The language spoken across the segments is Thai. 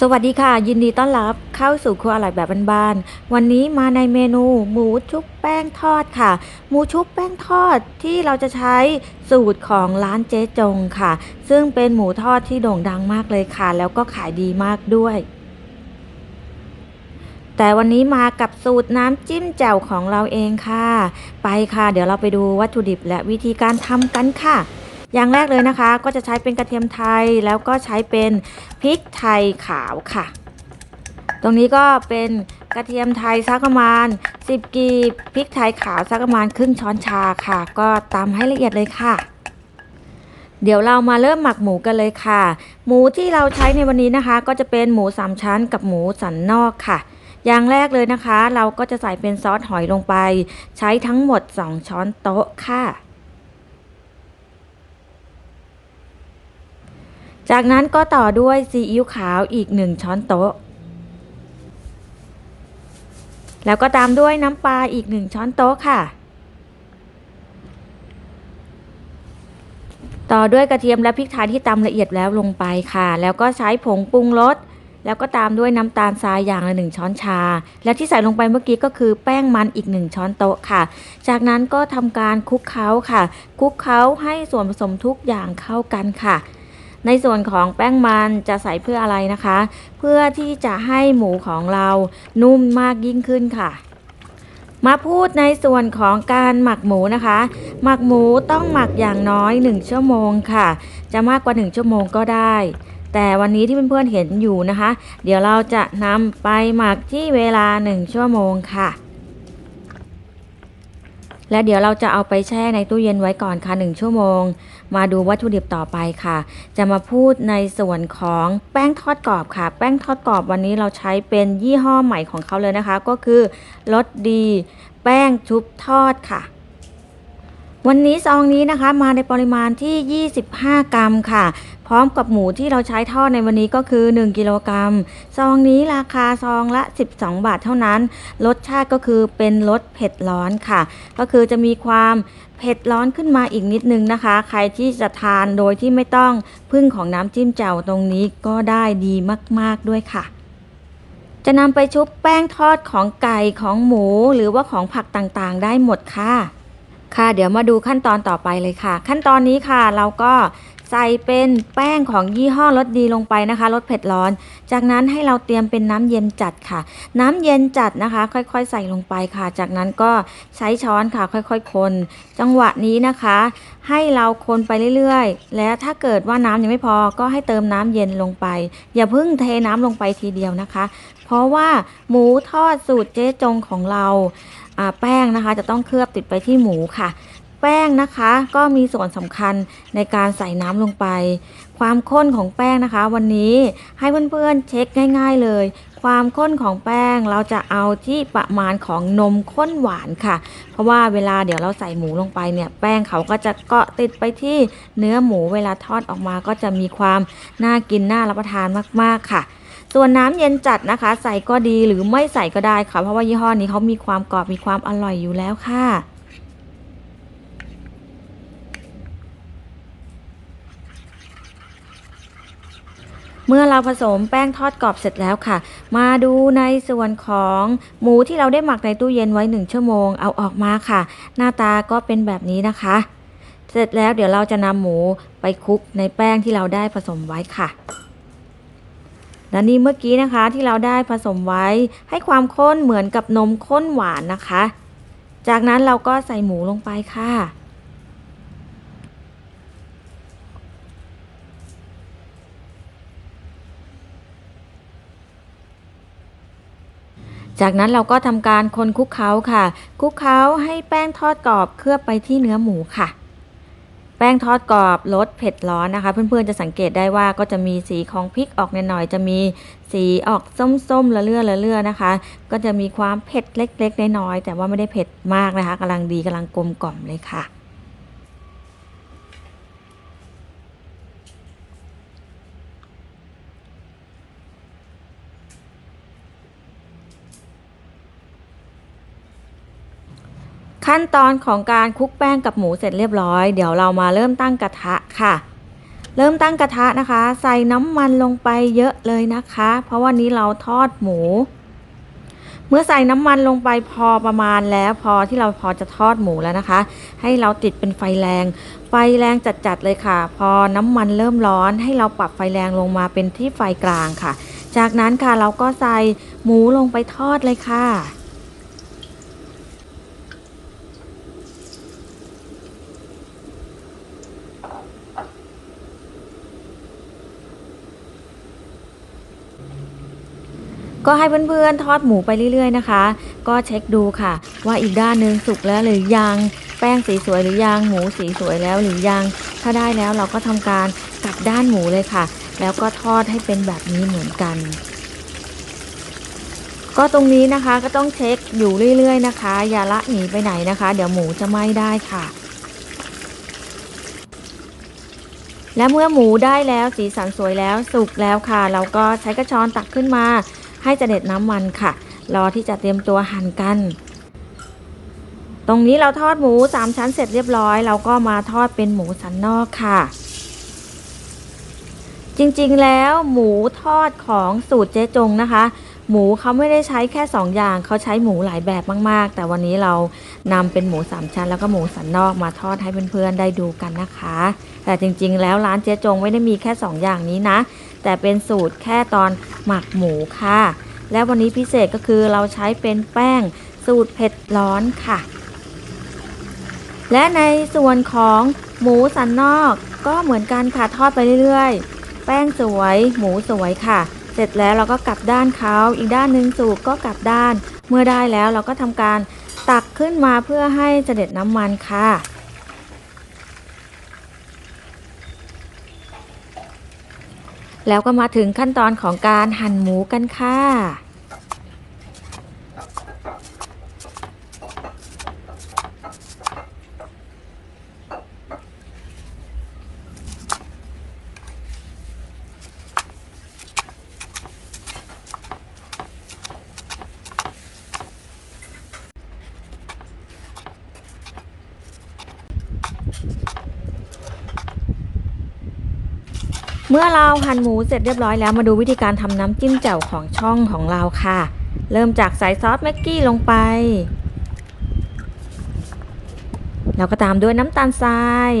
สวัสดีค่ะ ยินดีต้อนรับเข้าสู่ครัวอร่อยแบบบ้านๆวันนี้มาในเมนูหมูชุบแป้งทอดค่ะ หมูชุบแป้งทอดที่เราจะใช้สูตรของร้านเจ๊จงค่ะ ซึ่งเป็นหมูทอดที่โด่งดังมากเลยค่ะ แล้วก็ขายดีมากด้วย แต่วันนี้มากับสูตรน้ำจิ้มแจ่วของเราเองค่ะ ไปค่ะ เดี๋ยวเราไปดูวัตถุดิบและวิธีการทำกันค่ะ อย่างแรกเลยนะคะ ก็จะใช้เป็นกระเทียมไทยแล้วก็ใช้เป็นพริกไทยขาวค่ะ ตรงนี้ก็เป็นกระเทียมไทยสักประมาณ 10 กีบพริกไทยขาวสักประมาณครึ่งช้อนชาค่ะ ก็ตำให้ละเอียดเลยค่ะ เดี๋ยวเรามาเริ่มหมักหมูกันเลยค่ะ หมูที่เราใช้ในวันนี้นะคะ ก็จะเป็นหมูสามชั้นกับหมูสันนอกค่ะอย่างแรกเลยนะคะ เราก็จะใส่เป็นซอสหอยลงไป ใช้ทั้งหมด 2 ช้อนโต๊ะค่ะ จากนั้นก็ต่อด้วยซีอิ๊วขาวอีก 1 ช้อนโต๊ะ แล้วก็ตามด้วยน้ำปลาอีก 1 ช้อนโต๊ะค่ะ ต่อด้วยกระเทียมและพริกไทยที่ตำละเอียดแล้วลงไปค่ะ แล้วก็ใช้ผงปรุงรสแล้วก็ตามด้วยน้ำตาลทรายอย่างละหนึ่งช้อนชา และที่ใส่ลงไปเมื่อกี้ก็คือแป้งมันอีกหนึ่งช้อนโต๊ะค่ะ จากนั้นก็ทำการคลุกเคล้าค่ะ คลุกเคล้าให้ส่วนผสมทุกอย่างเข้ากันค่ะ ในส่วนของแป้งมันจะใส่เพื่ออะไรนะคะ เพื่อที่จะให้หมูของเรานุ่มมากยิ่งขึ้นค่ะ มาพูดในส่วนของการหมักหมูนะคะ หมักหมูต้องหมักอย่างน้อย 1 ชั่วโมงค่ะ จะมากกว่า 1 ชั่วโมงก็ได้ แต่วันนี้ที่เพื่อนๆเห็นอยู่นะคะ เดี๋ยวเราจะนำไปหมักที่เวลา 1 ชั่วโมงค่ะ และเดี๋ยวเราจะเอาไปแช่ในตู้เย็นไว้ก่อนค่ะ 1 ชั่วโมง มาดูวัตถุดิบต่อไปค่ะ จะมาพูดในส่วนของแป้งทอดกรอบค่ะ แป้งทอดกรอบวันนี้เราใช้เป็นยี่ห้อใหม่ของเขาเลยนะคะ ก็คือรสดี แป้งชุบทอดค่ะ วันนี้ซองนี้นะคะมาในปริมาณที่ 25 กรัมค่ะ พร้อมกับหมูที่เราใช้ทอดในวันนี้ก็คือ 1 กิโลกรัม ซองนี้ราคาซองละ 12 บาทเท่านั้น รสชาติก็คือเป็นรสเผ็ดร้อนค่ะ ก็คือจะมีความเผ็ดร้อนขึ้นมาอีกนิดนึงนะคะ ใครที่จะทานโดยที่ไม่ต้องพึ่งของน้ำจิ้มแจ่วตรงนี้ก็ได้ดีมาก ๆด้วยค่ะจะนำไปชุบแป้งทอดของไก่ของหมูหรือว่าของผักต่างๆ ได้หมดค่ะ ค่ะ เดี๋ยวมาดูขั้นตอนต่อไปเลยค่ะ ขั้นตอนนี้ค่ะ เราก็ ใส่เป็นแป้งของยี่ห้อรสดีลงไปนะคะรสเผ็ดร้อน จากนั้นให้เราเตรียมเป็นน้ำเย็นจัดค่ะ น้ำเย็นจัดนะคะ ค่อยๆ ใส่ลงไปค่ะ จากนั้นก็ใช้ช้อนค่ะ ค่อยๆ คน จังหวะนี้นะคะ ให้เราคนไปเรื่อยๆ และถ้าเกิดว่าน้ำยังไม่พอก็ให้เติมน้ำเย็นลงไป อย่าเพิ่งเทน้ำลงไปทีเดียวนะคะ เพราะว่าหมูทอดสูตรเจ๊จงของเราแป้งนะคะ จะต้องเคลือบติดไปที่หมูค่ะ แป้งนะคะก็มีส่วนสำคัญในการใส่น้ำลงไป ความข้นของแป้งนะคะ วันนี้ให้เพื่อนๆเช็คง่าย ๆ เลย ความข้นของแป้งเราจะเอาที่ประมาณของนมข้นหวานค่ะ เพราะว่าเวลาเดี๋ยวเราใส่หมูลงไปเนี่ยแป้งเขาก็จะเกาะติดไปที่เนื้อหมูเวลาทอดออกมาก็จะมีความน่ากินน่ารับประทานมากๆค่ะส่วนน้ำเย็นจัดนะคะ ใส่ก็ดีหรือไม่ใส่ก็ได้ค่ะ เพราะว่ายี่ห้อนี้เขามีความกรอบมีความอร่อยอยู่แล้วค่ะ เมื่อเราผสมแป้งทอดกรอบเสร็จแล้วค่ะ มาดูในส่วนของหมูที่เราได้หมักในตู้เย็นไว้ 1 ชั่วโมงเอาออกมาค่ะ หน้าตาก็เป็นแบบนี้นะคะ เสร็จแล้วเดี๋ยวเราจะนำหมูไปคลุกในแป้งที่เราได้ผสมไว้ค่ะและนี่เมื่อกี้นะคะที่เราได้ผสมไว้ให้ความข้นเหมือนกับนมข้นหวานนะคะ จากนั้นเราก็ใส่หมูลงไปค่ะ จากนั้นเราก็ทำการคนคลุกเคล้าค่ะ คลุกเคล้าให้แป้งทอดกรอบเคลือบไปที่เนื้อหมูค่ะ แป้งทอดกรอบรสเผ็ดร้อนนะคะ เพื่อนๆจะสังเกตได้ว่าก็จะมีสีของพริกออกหน่อยๆจะมีสีออกส้มๆละเลื่อละเลื่อนะคะ ก็จะมีความเผ็ดเล็กๆน้อยๆแต่ว่าไม่ได้เผ็ดมากนะคะกำลังดีกำลังกลมกล่อมเลยค่ะ ขั้นตอนของการคลุกแป้งกับหมูเสร็จเรียบร้อย เดี๋ยวเรามาเริ่มตั้งกระทะค่ะ เริ่มตั้งกระทะนะคะ ใส่น้ำมันลงไปเยอะเลยนะคะ เพราะวันนี้เราทอดหมู เมื่อใส่น้ำมันลงไปพอประมาณแล้วพอที่เราพอจะทอดหมูแล้วนะคะ ให้เราติดเป็นไฟแรง ไฟแรงจัดๆเลยค่ะ พอน้ำมันเริ่มร้อนให้เราปรับไฟแรงลงมาเป็นที่ไฟกลางค่ะ จากนั้นค่ะเราก็ใส่หมูลงไปทอดเลยค่ะ ก็ให้เพื่อนๆทอดหมูไปเรื่อยๆนะคะ ก็เช็คดูค่ะ ว่าอีกด้านหนึ่งสุกแล้วหรือยังแป้งสีสวยหรือยังหมูสีสวยแล้วหรือยัง ถ้าได้แล้วเราก็ทำการกลับด้านหมูเลยค่ะ แล้วก็ทอดให้เป็นแบบนี้เหมือนกัน ก็ตรงนี้นะคะก็ต้องเช็คอยู่เรื่อยๆนะคะ อย่าละหนีไปไหนนะคะ เดี๋ยวหมูจะไหม้ได้ค่ะและเมื่อหมูได้แล้วสีสันสวยแล้วสุกแล้วค่ะ เราก็ใช้กระชอนตักขึ้นมา ให้จะเด็ดน้ำมันค่ะ รอที่จะเตรียมตัวหั่นกัน ตรงนี้เราทอดหมู 3 ชั้นเสร็จเรียบร้อย เราก็มาทอดเป็นหมูสันนอกค่ะ จริงๆแล้วหมูทอดของสูตรเจ๊จงนะคะ หมูเขาไม่ได้ใช้แค่ 2 อย่าง เขาใช้หมูหลายแบบมาก ๆ แต่วันนี้เรานำเป็นหมู3ชั้น แล้วก็หมูสันนอกมาทอดให้เพื่อนๆได้ดูกันนะคะ แต่จริงๆ แล้วร้านเจ๊จงไม่ได้มีแค่ 2 อย่างนี้นะ แต่เป็นสูตรแค่ตอนหมักหมูค่ะ และวันนี้พิเศษก็คือเราใช้เป็นแป้งสูตรเผ็ดร้อนค่ะ และในส่วนของหมูสันนอกก็เหมือนกันค่ะทอดไปเรื่อยๆ แป้งสวยหมูสวยค่ะ เสร็จแล้วเราก็กลับด้านเขาอีกด้านหนึ่งสูบก็กลับด้าน เมื่อได้แล้วเราก็ทำการตักขึ้นมาเพื่อให้เสด็จน้ำมันค่ะแล้วก็มาถึงขั้นตอนของการหั่นหมูกันค่ะ เมื่อเราหั่นหมูเสร็จเรียบร้อยแล้วมาดูวิธีการทำน้ำจิ้มแจ่วของช่องของเราค่ะ เริ่มจากใส่ซอสแม็กกี้ลงไป แล้วก็ตามด้วยน้ำตาลทราย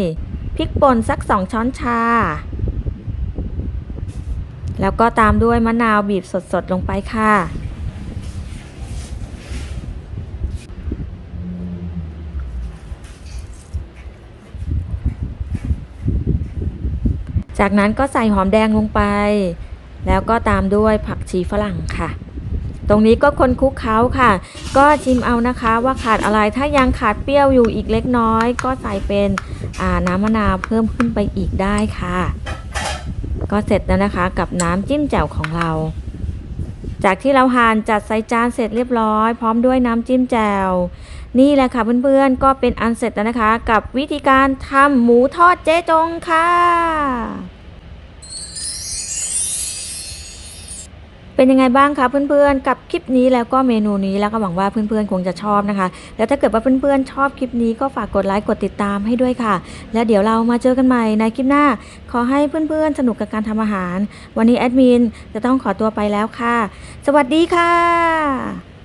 พริกป่นสักสองช้อนชา แล้วก็ตามด้วยมะนาวบีบสดๆลงไปค่ะ จากนั้นก็ใส่หอมแดงลงไป แล้วก็ตามด้วยผักชีฝรั่งค่ะ ตรงนี้ก็คนคุกเคล้าค่ะ ก็ชิมเอานะคะว่าขาดอะไรถ้ายังขาดเปรี้ยวอยู่อีกเล็กน้อย ก็ใส่เป็นน้ำมะนาวเพิ่มขึ้นไปอีกได้ค่ะ ก็เสร็จแล้วนะคะกับน้ำจิ้มแจ่วของเรา จากที่เราหั่นจัดใส่จานเสร็จเรียบร้อย พร้อมด้วยน้ำจิ้มแจ่ว นี่แหละค่ะเพื่อนๆก็เป็นอันเสร็จแล้วนะคะ กับวิธีการทำหมูทอดเจ๊จงค่ะเป็นยังไงบ้างคะเพื่อนๆ กับคลิปนี้แล้วก็เมนูนี้แล้วก็หวังว่าเพื่อนๆ คงจะชอบนะคะ แล้วถ้าเกิดว่าเพื่อนๆ ชอบคลิปนี้ก็ฝากกดไลค์กดติดตามให้ด้วยค่ะ แล้วเดี๋ยวเรามาเจอกันใหม่ในคลิปหน้า ขอให้เพื่อนๆ สนุกกับการทำอาหาร วันนี้แอดมินจะต้องขอตัวไปแล้วค่ะ สวัสดีค่ะ